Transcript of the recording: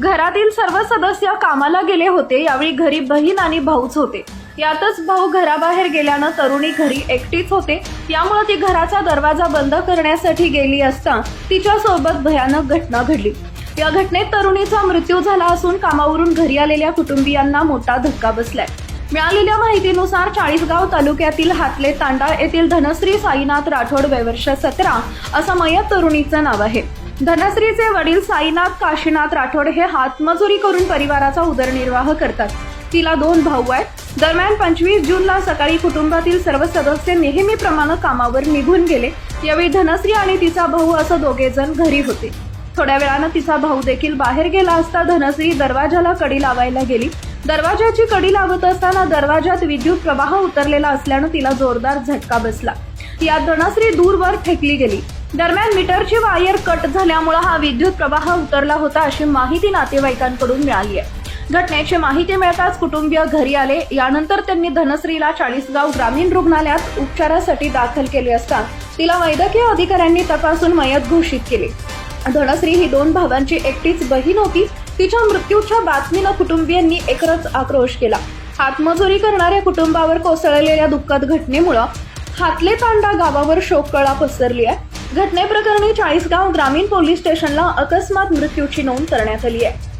घरातील सर्व सदस्य कामाला गेले होते. यावेळी घरी बहीण आणि भाऊच होते. यातच भाऊ घराबाहेर गेल्यानं तरुणी घरी एकटीच होते. त्यामुळे ती घराचा दरवाजा बंद करण्यासाठी गेली असता तिच्या सोबत भयानक घटना घडली. या घटनेत तरुणीचा मृत्यू झाला असून कामावरून घरी आलेल्या कुटुंबियांना मोठा धक्का बसलाय. मिळालेल्या माहितीनुसार चाळीसगाव तालुक्यातील हातले तांडा येथील धनश्री साईनाथ राठोड वयवर्ष सतरा असं मयत तरुणीचं नाव आहे. धनश्रीचे वडील साईनाथ काशीनाथ राठोड हे हातमजुरी करून परिवाराचा उदरनिर्वाह करतात. तिला दोन भाऊ आहेत. दरम्यान पंचवीस जूनला सकाळी कुटुंबातील सर्व सदस्य नेहमीप्रमाणे कामावर निघून गेले. यावेळी धनश्री आणि तिचा भाऊ असं दोघे जण घरी होते. थोड्या वेळानं तिचा भाऊ देखील बाहेर गेला असता धनश्री दरवाजाला कडी लावायला गेली. दरवाजाची कडी लावत असताना दरवाजात विद्युत प्रवाह उतरलेला असल्यानं तिला जोरदार झटका बसला. यात धनश्री दूरवर फेकली गेली. दरम्यान मीटरची वायर कट झाल्यामुळे हा विद्युत प्रवाह उतरला होता अशी माहिती नातेवाईकांकडून मिळाली आहे. घटनेची माहिती मिळताच कुटुंबीय घरी आले. यानंतर त्यांनी धनश्रीला चाळीसगाव ग्रामीण रुग्णालयात उपचारासाठी दाखल केले असता तिला वैद्यकीय अधिकाऱ्यांनी तपासून मयत घोषित केले. धनश्री ही दोन भावांची एकटीच बहीण होती. तिच्या मृत्यूच्या बातमीनं कुटुंबियांनी एकरच आक्रोश केला. हातमजुरी करणाऱ्या कुटुंबावर कोसळलेल्या दुःखद घटनेमुळं हातले तांडा गावावर शोककळा पसरली आहे. घटनेप्रकरणी चाळीसगाव ग्रामीण पोलीस स्टेशनला अकस्मात मृत्यूची नोंद करण्यात आली आहे.